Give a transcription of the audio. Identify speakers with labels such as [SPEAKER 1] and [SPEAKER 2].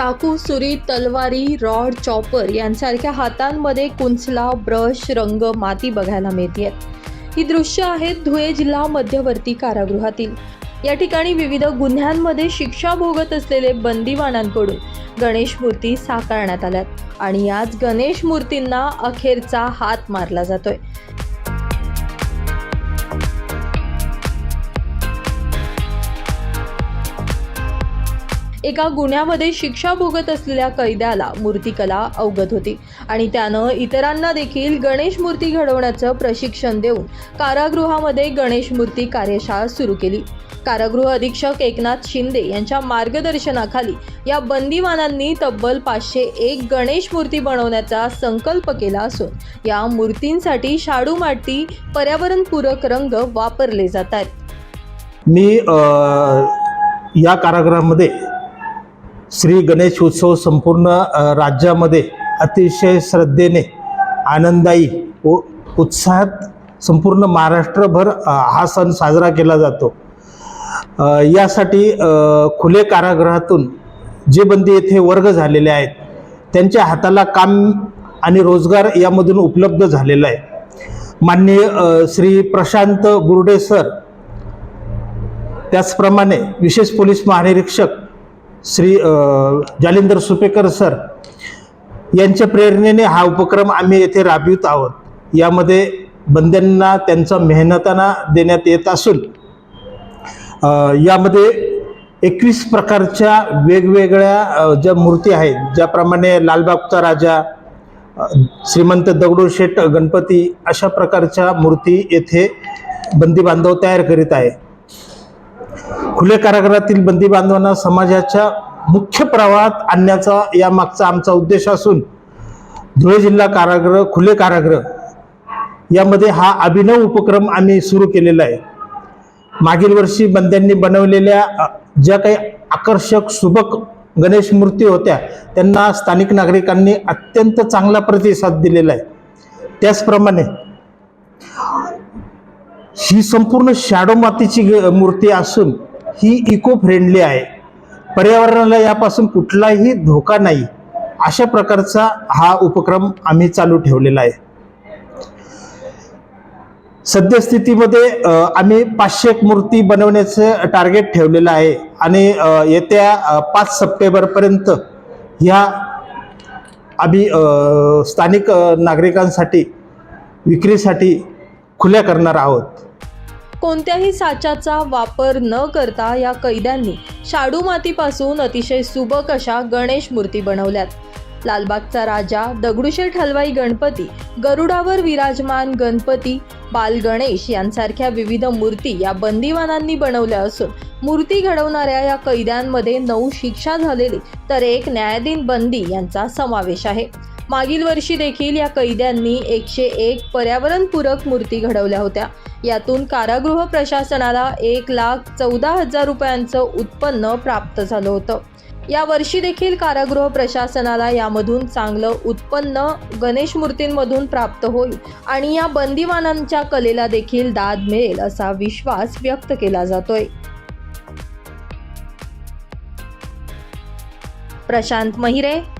[SPEAKER 1] चाकू सुरी तलवारी rod chopper यांसारख्या हातांमध्ये कुंचला ब्रश रंग माती बघायला मिळते ही दृश्य आहेत धुळे जिल्हा मध्यवर्ती कारागृहातील. या ठिकाणी विविध गुन्ह्यांमध्ये शिक्षा भोगत असलेले बंदीवानांकडून गणेश मूर्ती साकारण्यात आल्यात. आणि याच गणेश मूर्तींना अखेरचा हात मारला जातोय. एका गुन्ह्यामध्ये शिक्षा भोगत असलेल्या कैद्याला मूर्तिकला अवगत होती. आणि त्यानं इतरांना देखील गणेश मूर्ती घडवण्याचं प्रशिक्षण देऊन कारागृहामध्ये गणेश मूर्ती कार्यशाळा सुरू केली. कारागृह अधीक्षक एकनाथ शिंदे यांच्या मार्गदर्शनाखाली या बंदिवानांनी तब्बल पाचशे एक गणेश मूर्ती बनवण्याचा संकल्प केला असून या मूर्तींसाठी शाडू माती पर्यावरणपूरक रंग वापरले जात आहेत.
[SPEAKER 2] मी या कारागृहामध्ये श्री गणेश उत्सव संपूर्ण राज्यामध्ये अतिशय श्रद्धेने आनंदायी व उत्साहात संपूर्ण महाराष्ट्रभर हा सण साजरा केला जातो. यासाठी खुले कारागृहातून जे बंदी येथे वर्ग झालेले आहेत त्यांच्या हाताला काम आणि रोजगार यामधून उपलब्ध झालेला आहे. माननीय श्री प्रशांत बुर्डे सर त्याचप्रमाणे विशेष पोलीस महानिरीक्षक श्री जालिंदर सुपेकर सर यांच्या प्रेरणेने हा उपक्रम आम्ही येथे राबवित आहोत. यामध्ये बंद्यांना त्यांचा मेहनताना देण्यात येत असून यामध्ये एकवीस प्रकारच्या वेगवेगळ्या ज्या मूर्ती आहेत ज्याप्रमाणे लालबागचा राजा श्रीमंत दगडूशेठ गणपती अशा प्रकारच्या मूर्ती येथे बंदी बांधव तयार करीत आहे. खुले कारागृहातील बंदी बांधवांना समाजाच्या मुख्य प्रवाहात आणण्याचा या मागचा आमचा उद्देश असून धुळे जिल्हा कारागृह खुले कारागृह यामध्ये हा अभिनव उपक्रम आम्ही सुरू केलेला आहे. मागील वर्षी बंद्यांनी बनवलेल्या ज्या काही आकर्षक सुबक गणेश मूर्ती होत्या त्यांना स्थानिक नागरिकांनी अत्यंत चांगला प्रतिसाद दिलेला आहे. त्याचप्रमाणे ही संपूर्ण शॅडो मातीची ग- मूर्ती असून ही इको फ्रेंडली आहे. पर्यावरणाला यापासून कुठलाही धोका नाही. अशा प्रकारचा हा उपक्रम आम्ही चालू ठेवलेला आहे. सद्यस्थितीमध्ये आम्ही पाचशे एक मूर्ती बनवण्याचं टार्गेट ठेवलेलं आहे. आणि येत्या पाच सप्टेंबरपर्यंत ह्या आम्ही स्थानिक नागरिकांसाठी विक्रीसाठी खुल्या करणार आहोत.
[SPEAKER 1] कोणत्याही साच्याचा वापर न करता या कैद्यांनी शाडू मातीपासून अतिशय सुबक अशा गणेश मूर्ती बनवल्यात. लालबागचा राजा दगडूशेठ हलवाई गणपती गरुडावर विराजमान गणपती बाल गणेश यांसारख्या विविध मूर्ती या बंदिवानांनी बनवल्या असून मूर्ती घडवणाऱ्या या कैद्यांमध्ये नऊ शिक्षा झालेली तर एक न्यायाधीन बंदी यांचा समावेश आहे. मागील वर्षी देखील या कैद्यांनी एकशे एक पर्यावरणपूरक मूर्ती घडवल्या होत्या. यातून कारागृह प्रशासनाला एक लाख चौदा हजार रुपयांचं उत्पन्न प्राप्त झालं होतं. या वर्षी देखील कारागृह प्रशासनाला यामधून चांगलं उत्पन्न गणेश मूर्तींमधून प्राप्त होईल आणि या बंदिवानांच्या कलेला देखील दाद मिळेल असा विश्वास व्यक्त केला जातोय. प्रशांत महिरे